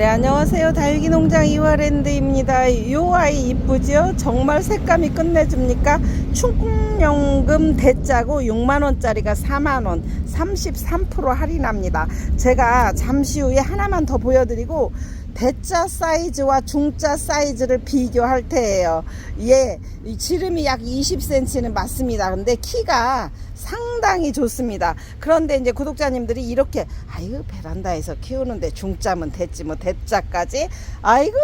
네 안녕하세요. 다육이 농장 이화랜드입니다. 요 아이 이쁘죠 정말 색감이 끝내줍니까? 충국연금 대짜고 6만원짜리가 4만원 33% 할인합니다. 제가 잠시 후에 하나만 더 보여드리고 대짜 사이즈와 중짜 사이즈를 비교할 테예요. 예, 이 지름이 약 20cm는 맞습니다. 근데 키가 상당히 좋습니다. 그런데 이제 구독자님들이 이렇게 아이고 베란다에서 키우는데 중짜면 됐지 뭐 대짜까지 아이고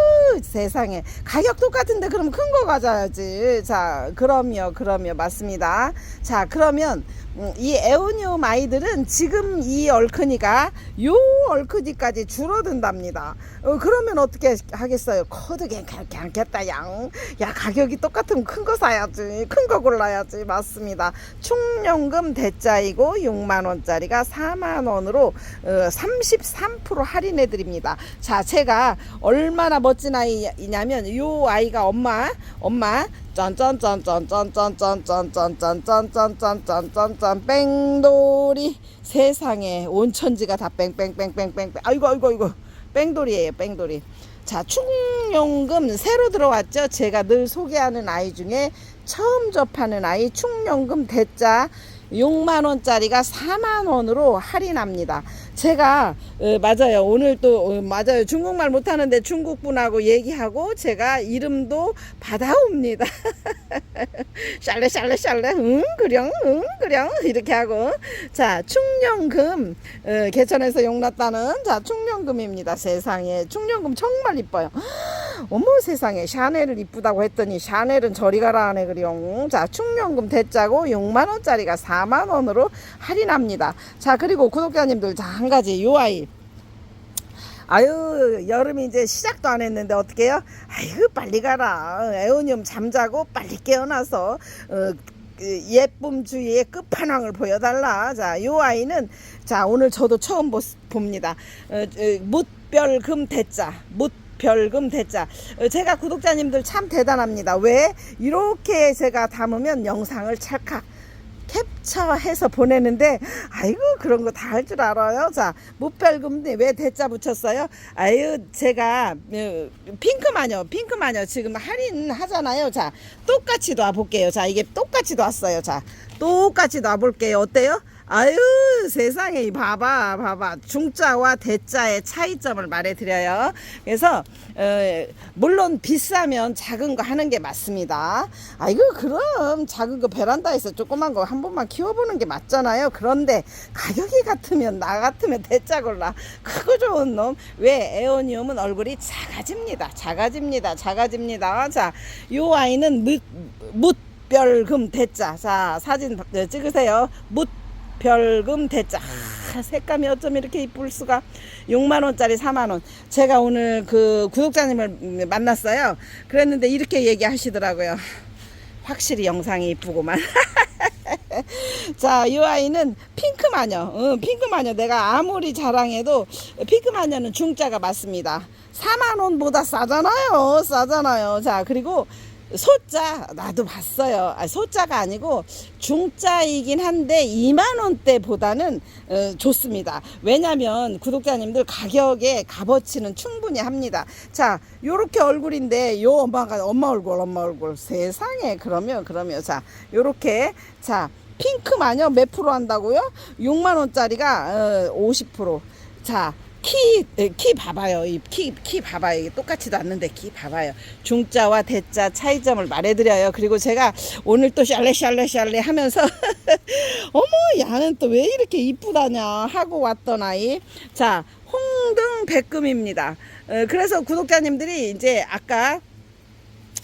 세상에 가격 똑같은데 그럼 큰 거 가져야지. 자, 그럼요, 그럼요, 맞습니다. 자, 그러면 음, 이 에오니움 아이들은 지금 이 얼큰이가 요 얼큰이까지 줄어든답니다. 어, 그러면 어떻게 하겠어요? 커도 괜찮게 않겠다, 양. 야, 가격이 똑같으면 큰 거 사야지. 큰 거 골라야지. 맞습니다. 충연금 대짜이고 6만원짜리가 4만원으로 어, 33% 할인해 드립니다. 자, 제가 얼마나 멋진 아이냐면 요 아이가 엄마, 엄마, 짠짠짠짠짠짠짠짠짠짠짠짠짠짠짠 뺑돌이. 세상에. 온천지가 다 뺑뺑뺑뺑뺑뺑. 아이고 아이고 아이고. 뺑돌이에요 뺑돌이. 자 충용금 새로 들어왔죠? 제가 늘 소개하는 아이 중에 처음 접하는 아이 충용금 대짜 6만원짜리가 4만원으로 할인합니다. 제가, 어, 맞아요. 오늘 또, 어, 맞아요. 중국말 못하는데 중국분하고 얘기하고 제가 이름도 받아옵니다. 샬레, 샬레, 샬레, 응, 그령, 응, 그령. 이렇게 하고. 자, 충령금, 어, 개천에서 용났다는, 자, 충령금입니다. 세상에. 충령금 정말 이뻐요. 어머 세상에 샤넬을 이쁘다고 했더니 샤넬은 저리 가라 하네 그령 자 충령금 대짜고 6만 원짜리가 4만 원으로 할인합니다 자 그리고 구독자님들 자 한 가지 요 아이 아유 여름이 이제 시작도 안 했는데 어떡해요 아이고 빨리 가라 에오니움 잠자고 빨리 깨어나서 어, 그 예쁨 주의의 끝판왕을 보여달라. 자, 요 아이는 자 오늘 저도 처음 보, 봅니다. 어, 어, 묻별금 대자, 묻별금 대자. 어, 제가 구독자님들 참 대단합니다. 왜 이렇게 제가 담으면 영상을 찰칵 캡처해서 보내는데 아이고 그런 거 다 할 줄 알아요. 자 무별금인데 왜 대자 붙였어요? 아유 제가 어, 핑크 마녀 핑크 마녀 지금 할인 하잖아요. 자 똑같이 놔 볼게요. 자 이게 똑같이 놨어요. 자 똑같이 놔 볼게요. 어때요? 아유 세상에 이 봐봐 봐봐. 중자와 대자의 차이점을 말해드려요. 그래서 어, 물론 비싸면 작은 거 하는 게 맞습니다. 아이고 그럼 작은 거 베란다에서 조그만 거 한 번만 키워보는 게 맞잖아요. 그런데 가격이 같으면 나 같으면 대자 골라. 크고 좋은 놈. 왜? 에오니움은 얼굴이 작아집니다. 작아집니다. 작아집니다. 자 요 아이는 무, 묻별금 대자. 자 사진 찍으세요. 묻 별금 대짜 아, 색감이 어쩜 이렇게 이쁠 수가 6만 원짜리 4만 원 제가 오늘 그 구독자님을 만났어요 그랬는데 이렇게 얘기하시더라고요 확실히 영상이 이쁘구만 자, 이 아이는 핑크 마녀. 어, 핑크 마녀. 내가 아무리 자랑해도 핑크 마녀는 중자가 맞습니다. 4만 원보다 싸잖아요. 싸잖아요. 자, 그리고 소자 나도 봤어요. 아, 소자가 아니고 중자이긴 한데 2만 원대보다는 어, 좋습니다. 왜냐면 구독자님들 가격에 값어치는 충분히 합니다. 자, 요렇게 얼굴인데 요 엄마가 엄마 얼굴 엄마 얼굴 세상에 그러면 그러면 자, 요렇게 자 핑크 마녀 몇 프로 한다고요? 6만 원짜리가 어, 50%. 자, 키, 키 봐봐요. 이 키, 키 봐봐요. 이게 똑같지도 않는데 키 봐봐요. 중자와 대자 차이점을 말해드려요. 그리고 제가 오늘 또 샬레 샬레 샬레 하면서 어머, 야는 또 왜 이렇게 이쁘다냐 하고 왔던 아이. 자, 홍등 백금입니다. 어, 그래서 구독자님들이 이제 아까,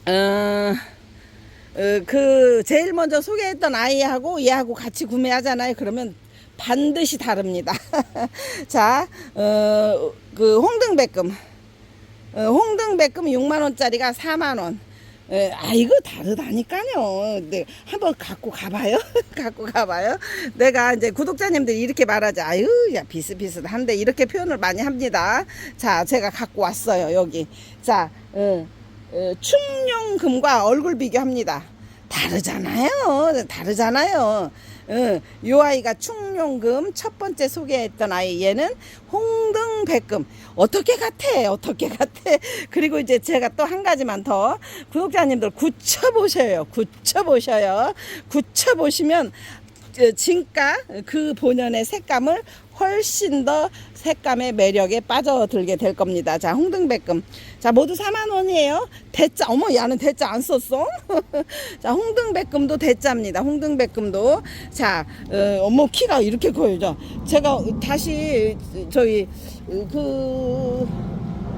어, 어, 그 제일 먼저 소개했던 아이하고 얘하고 같이 구매하잖아요. 그러면 반드시 다릅니다. 자, 어, 그 홍등백금, 어, 홍등백금 6만 원짜리가 4만 원. 에, 아 이거 다르다니까요. 네, 한번 갖고 가봐요. 갖고 가봐요. 내가 이제 구독자님들이 이렇게 말하지. 아유, 야 비슷비슷한데 이렇게 표현을 많이 합니다. 자, 제가 갖고 왔어요 여기. 자, 어, 어, 충용금과 얼굴 비교합니다. 다르잖아요. 다르잖아요. 어, 요 아이가 충룡금 첫 번째 소개했던 아이 얘는 홍등백금. 어떻게 같아? 어떻게 같아? 그리고 이제 제가 또 한 가지만 더 구독자님들 굳혀 보셔요. 굳혀 보셔요. 굳혀 보시면 그 진가 그 본연의 색감을 훨씬 더 색감의 매력에 빠져들게 될 겁니다. 자, 홍등백금. 자, 모두 4만 원이에요. 대짜. 어머, 야는 대짜 안 썼어? 자, 홍등백금도 대짜입니다. 홍등백금도. 자, 어, 어머, 키가 이렇게 커요. 자, 제가 다시 저희 그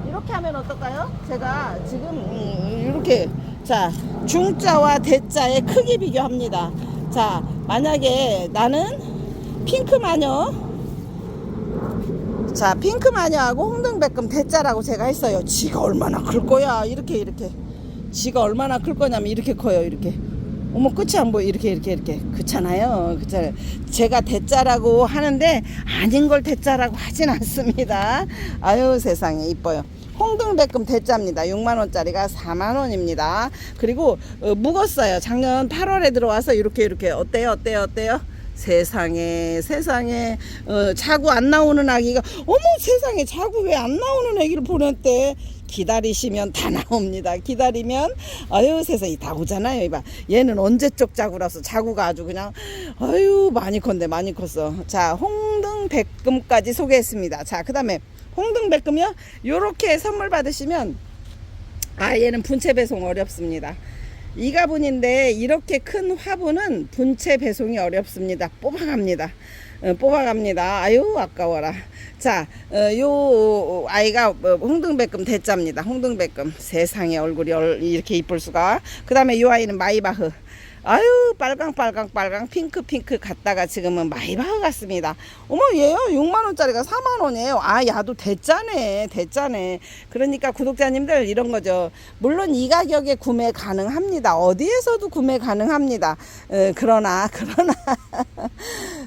이렇게 하면 어떨까요? 제가 지금 음, 이렇게 자 중자와 대자의 크기 비교합니다. 자 만약에 나는 핑크 마녀 자 핑크 마녀하고 홍등백금 대자라고 제가 했어요. 지가 얼마나 클 거야? 이렇게 이렇게. 지가 얼마나 클 거냐면 이렇게 커요 이렇게. 어머 끝이 안 보여. 이렇게 이렇게 이렇게. 그렇잖아요. 그잖아요 제가 대자라고 하는데 아닌 걸 대자라고 하진 않습니다. 아유 세상에. 이뻐요. 홍등백금 대자입니다. 6만원짜리가 4만원입니다. 그리고 어, 묵었어요. 작년 8월에 들어와서 이렇게 이렇게. 어때요? 어때요? 어때요 세상에 세상에 어, 자구 안 나오는 아기가 어머 세상에 자구 왜 안 나오는 아기를 보냈대? 기다리시면 다 나옵니다. 기다리면 아유 세상에 다 오잖아요 이봐. 얘는 언제적 자구라서 자구가 아주 그냥 아유 많이 컸네 많이 컸어. 자 홍등 백금까지 소개했습니다. 자 그 다음에 홍등 백금이요? 요렇게 선물 받으시면 아 얘는 분체 배송 어렵습니다 이 가분인데 이렇게 큰 화분은 분체 배송이 어렵습니다 뽑아갑니다 어, 뽑아갑니다 아유 아까워라 자, 어, 요 아이가 어, 홍등백금 대자입니다. 홍등백금 세상에 얼굴이 얼- 이렇게 이쁠 수가. 그 다음에 요 아이는 마이바흐. 아유 빨강 빨강 빨강 핑크 핑크 갔다가 지금은 마이바흐 같습니다. 어머 얘요 6만 원짜리가 4만 원이에요. 아 야도 대짜네 대짜네. 그러니까 구독자님들 이런 거죠. 물론 이 가격에 구매 가능합니다. 어디에서도 구매 가능합니다. 어, 그러나 그러나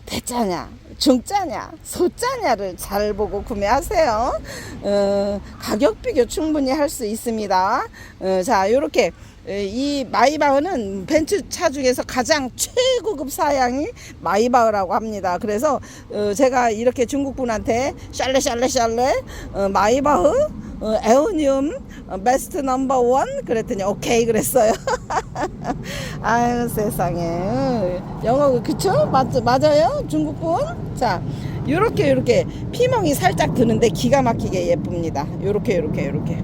대짜냐 중짜냐 소짜냐를 잘 보고 구매하세요. 어, 가격 비교 충분히 할 수 있습니다. 어, 자 요렇게 이 마이바흐는 벤츠 차 중에서 가장 최고급 사양이 마이바흐라고 합니다. 그래서 어, 제가 이렇게 중국 분한테 샬레 샬레 샬레 어, 마이바흐 어, 에오니움 어, 베스트 넘버 원 그랬더니 오케이 그랬어요. 아유 세상에 어, 영어 그쵸? 맞, 맞아요 중국 분? 자 요렇게 요렇게 피멍이 살짝 드는데 기가 막히게 예쁩니다. 요렇게 요렇게 요렇게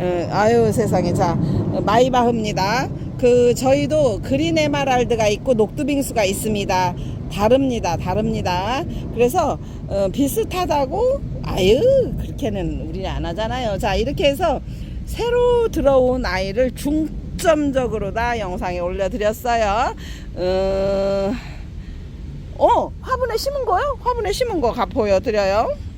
어, 아유 세상에 자 어, 마이바흐입니다. 그 저희도 그린 에메랄드가 있고 녹두빙수가 있습니다. 다릅니다, 다릅니다. 그래서 어, 비슷하다고 아유 그렇게는 우리는 안 하잖아요. 자 이렇게 해서 새로 들어온 아이를 중점적으로 다 영상에 올려드렸어요. 어, 어 화분에 심은 거요? 화분에 심은 거가 보여드려요.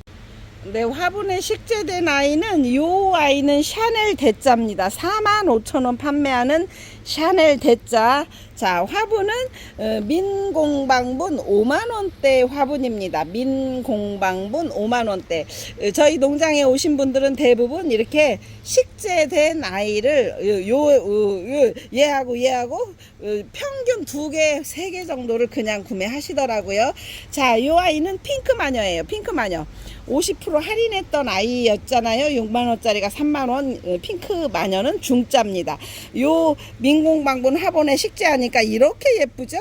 네, 화분에 식재된 아이는 요 아이는 샤넬 대자입니다. 45,000원 판매하는 샤넬 대자. 자, 화분은 어, 민공방분 5만 원대 화분입니다. 민공방분 5만 원대. 어, 저희 농장에 오신 분들은 대부분 이렇게 식재된 아이를 요, 요, 요 얘하고 얘하고 어, 평균 두 개, 세 개 정도를 그냥 구매하시더라고요. 자, 요 아이는 핑크 마녀예요. 핑크 마녀. 50% 할인했던 아이였잖아요. 6만 원짜리가 3만 원. 어, 핑크 마녀는 중짜입니다. 요 민 공방분 화분에 식재하니까 이렇게 예쁘죠?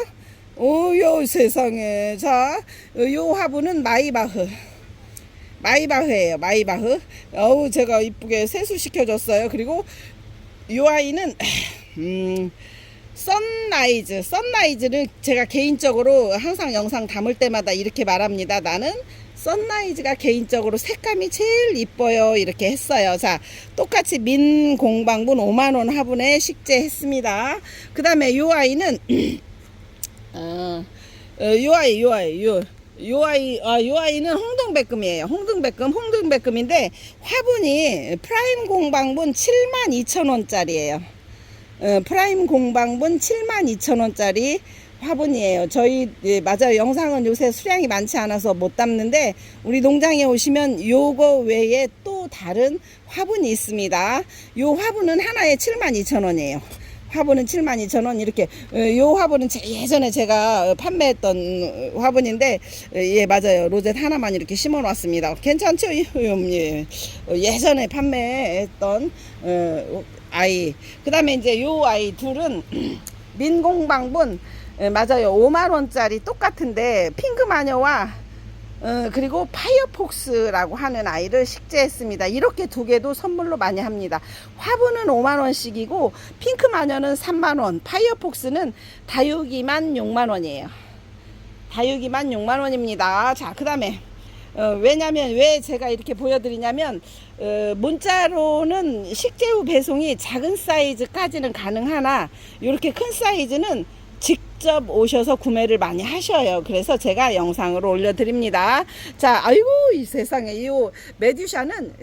오요 세상에. 자, 요 화분은 마이바흐. 마이바흐예요. 마이바흐. 어우 제가 이쁘게 세수 시켜줬어요. 그리고 요 아이는 음. 선라이즈, 선라이즈를 제가 개인적으로 항상 영상 담을 때마다 이렇게 말합니다. 나는 선라이즈가 개인적으로 색감이 제일 이뻐요. 이렇게 했어요. 자, 똑같이 민 공방분 5만원 화분에 식재했습니다. 그 다음에 요 아이는, 어, 어, 요 아이, 요 아이, 요, 요 아이, 아, 요 아이는 홍등백금이에요. 홍등백금, 홍등백금인데 화분이 프라임 공방분 72,000원짜리예요. 어, 프라임 공방분 72,000원짜리 화분이에요. 저희 예, 맞아요. 영상은 요새 수량이 많지 않아서 못 담는데 우리 농장에 오시면 요거 외에 또 다른 화분이 있습니다. 요 화분은 하나에 72,000원이에요. 화분은 72,000원 이렇게 어, 요 화분은 제- 예전에 제가 어, 판매했던 어, 화분인데 어, 예 맞아요 로zet 하나만 이렇게 심어 놨습니다 괜찮죠 예. 어, 예전에 판매했던 어, 아이 그 다음에 이제 요 아이 둘은 민공방분 예, 맞아요 5만 원짜리 똑같은데 핑크 마녀와 어, 그리고 파이어폭스라고 하는 아이를 식재했습니다. 이렇게 두 개도 선물로 많이 합니다. 화분은 5만원씩이고, 핑크 마녀는 3만원, 파이어폭스는 다육이만 6만원이에요. 다육이만 6만원입니다. 자, 그 다음에, 어, 왜냐면, 왜 제가 이렇게 보여드리냐면, 어, 문자로는 식재후 배송이 작은 사이즈까지는 가능하나, 이렇게 큰 사이즈는 직접 오셔서 구매를 많이 하셔요. 그래서 제가 영상으로 올려드립니다. 자, 아이고, 이 세상에, 이 메듀샤는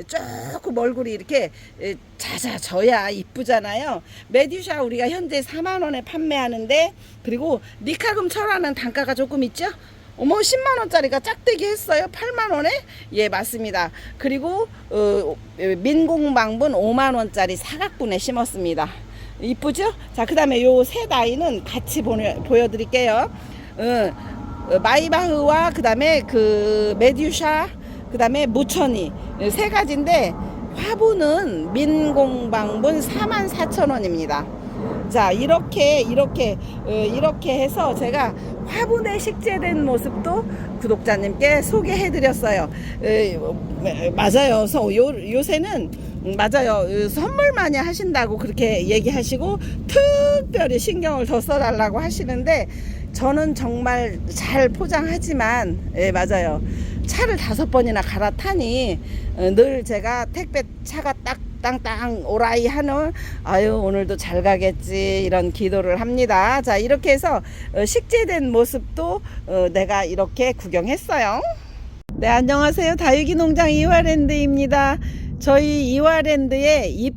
조금 얼굴이 이렇게 에, 잦아져야 이쁘잖아요. 메듀샤 우리가 현재 4만원에 판매하는데, 그리고 니카금 철화는 단가가 조금 있죠? 어머 10만 원짜리가 짝대기 했어요. 8만 원에? 예, 맞습니다. 그리고 어, 민공방분 5만 원짜리 사각분에 심었습니다. 이쁘죠? 자, 그 다음에 요세 아이는 같이 보내, 보여드릴게요. 어, 어, 마이바흐와 그 다음에 그 메듀샤, 그 다음에 무천이 어, 세 가지인데 화분은 민공방분 4만 4천 원입니다. 자 이렇게 이렇게 어, 이렇게 해서 제가 화분에 식재된 모습도 구독자님께 소개해드렸어요. 에, 맞아요. 요새는 음, 맞아요. 어, 선물 많이 하신다고 그렇게 얘기하시고 특별히 신경을 더 써달라고 하시는데 저는 정말 잘 포장하지만 예 맞아요. 차를 다섯 번이나 갈아타니 어, 늘 제가 택배 차가 딱 땅땅 오라이 하는 아유 오늘도 잘 가겠지 이런 기도를 합니다. 자 이렇게 해서 어, 식재된 모습도 어, 내가 이렇게 구경했어요. 네 안녕하세요 다육이 농장 이화랜드입니다. 저희 이화랜드의 입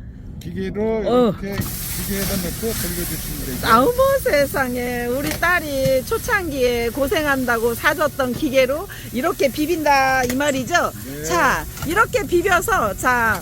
기계로 어. 이렇게 기계에다 넣고 돌려주시면 되죠. 아우머 세상에 우리 딸이 초창기에 고생한다고 사줬던 기계로 이렇게 비빈다 이 말이죠. 네. 자 이렇게 비벼서 자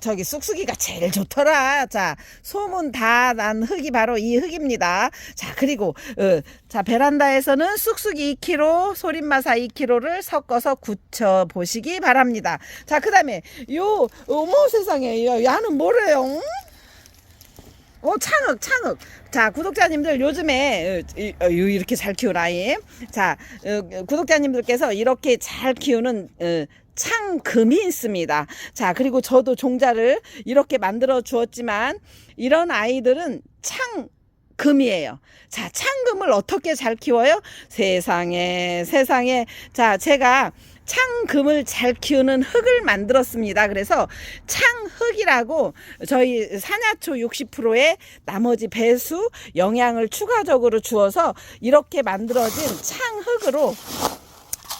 저기 쑥쑥이가 제일 좋더라. 자, 소문 다 난 흙이 바로 이 흙입니다. 자, 그리고 어, 자 베란다에서는 쑥쑥이 2kg, 소림마사 2kg를 섞어서 굳혀 보시기 바랍니다. 자, 그다음에 요 어머 세상에 야, 야는 뭐래요? 응? 어 창흑 창흑 자 구독자님들 요즘에 어, 이- 어, 요 이렇게 잘 아이 자 어, 구독자님들께서 이렇게 잘 키우는 어, 창금이 있습니다. 자 그리고 저도 종자를 이렇게 만들어 주었지만 이런 아이들은 창 금이에요. 자 창금을 어떻게 잘 키워요? 세상에 세상에. 자 제가 창금을 잘 키우는 흙을 만들었습니다. 그래서 창흙이라고 저희 산야초 60%의 나머지 배수 영양을 추가적으로 주어서 이렇게 만들어진 창흙으로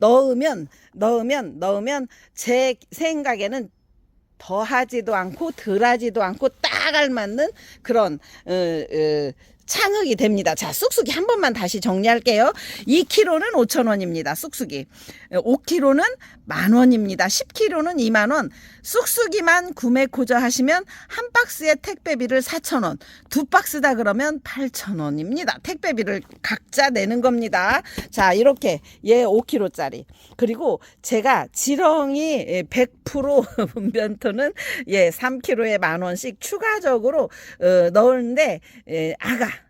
넣으면 넣으면 넣으면 제 생각에는 더하지도 않고 덜하지도 않고 딱 알맞는 그런 어, 어, 창흙이 됩니다. 자, 쑥쑥이 한 번만 다시 정리할게요. 2kg는 5,000원입니다. 쑥쑥이. 5kg는 만 원입니다. 10kg는 2만 원. 쑥쑥이만 구매 고자 하시면 한 박스에 택배비를 4,000원. 두 박스다 그러면 8,000원입니다. 택배비를 각자 내는 겁니다. 자, 이렇게 얘 5kg짜리. 그리고 제가 지렁이 100% 분변토는 예, 3kg에 만 원씩 추가적으로 어, 넣는데 예, 아가 어,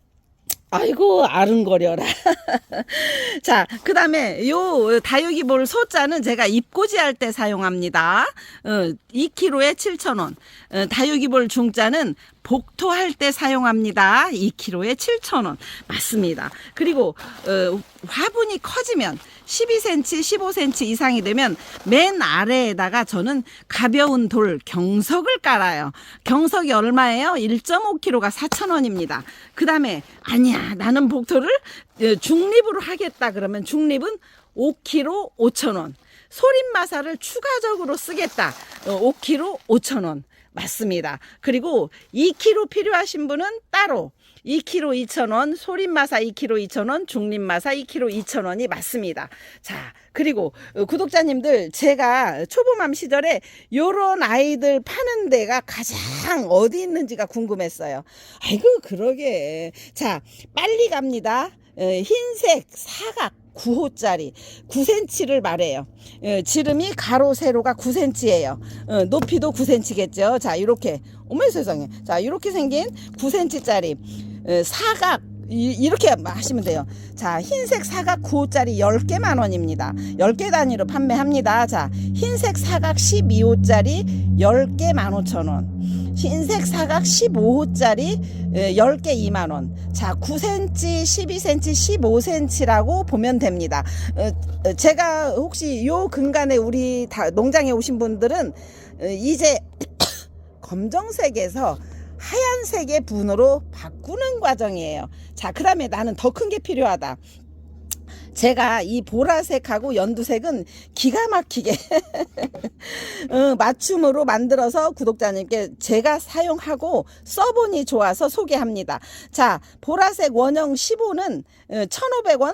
아이고 아른거려라. 자, 그 다음에 요 다육이볼 소자는 제가 입고지 할때 사용합니다. 어, 2kg에 7,000원. 어, 다육이볼 중자는 복토할 때 사용합니다. 2kg에 7,000원. 맞습니다. 그리고 어, 화분이 커지면 12cm, 15cm 이상이 되면 맨 아래에다가 저는 가벼운 돌 경석을 깔아요. 경석이 얼마예요? 1.5kg가 4,000원입니다. 그 다음에 아니야 나는 복토를 어, 중립으로 하겠다 그러면 중립은 5kg 5,000원. 소림마사를 추가적으로 쓰겠다. 어, 5kg 5,000원. 맞습니다. 그리고 2kg 필요하신 분은 따로 2kg 2,000원, 소림마사 2kg 2,000원, 중립마사 2kg 2,000원이 맞습니다. 자, 그리고 어, 구독자님들 제가 초보맘 시절에 요런 아이들 파는 데가 가장 어디 있는지가 궁금했어요. 아이고 그러게. 자, 빨리 갑니다. 어, 흰색 사각 9호짜리 9cm를 말해요. 어, 지름이 가로 세로가 9cm예요. 어, 높이도 9cm겠죠. 자, 이렇게 어머 세상에. 자, 이렇게 생긴 9cm짜리 어, 사각 이- 이렇게 하시면 돼요. 자, 흰색 사각 9호짜리 10개 만 원입니다. 10개 단위로 판매합니다. 자, 흰색 사각 12호짜리 10개 15,000원. 흰색 사각 15호짜리 10개 2만 원. 자, 9cm, 12cm, 15cm라고 보면 됩니다. 제가 혹시 요 근간에 우리 다 농장에 오신 분들은 어, 이제 검정색에서 하얀색의 분으로 바꾸는 과정이에요. 자, 그 다음에 나는 더 큰 게 필요하다. 제가 이 보라색하고 연두색은 기가 막히게 어, 맞춤으로 만들어서 구독자님께 제가 사용하고 써보니 좋아서 소개합니다. 자, 보라색 원형 15는 1,500원,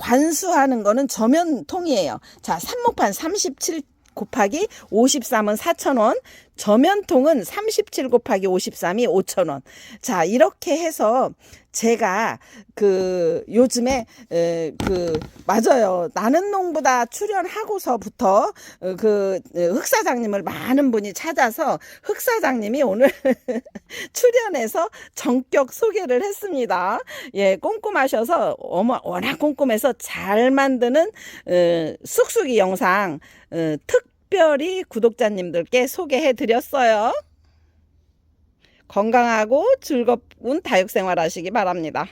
관수하는 거는 저면통이에요. 자, 삽목판 37 곱하기 53은 4,000원, 저면통은 37 곱하기 53이 5,000원. 자, 이렇게 해서 제가 그 요즘에 에, 그 맞아요. 나는 농부다 출연하고서부터 어, 그 어, 흑사장님을 많은 분이 찾아서 흑사장님이 오늘 출연해서 전격 소개를 했습니다. 예, 꼼꼼하셔서 어머 워낙 꼼꼼해서 잘 만드는 어, 쑥쑥이 영상 어, 특별히 구독자님들께 소개해 드렸어요. 건강하고 즐거운 다육 생활 하시기 바랍니다.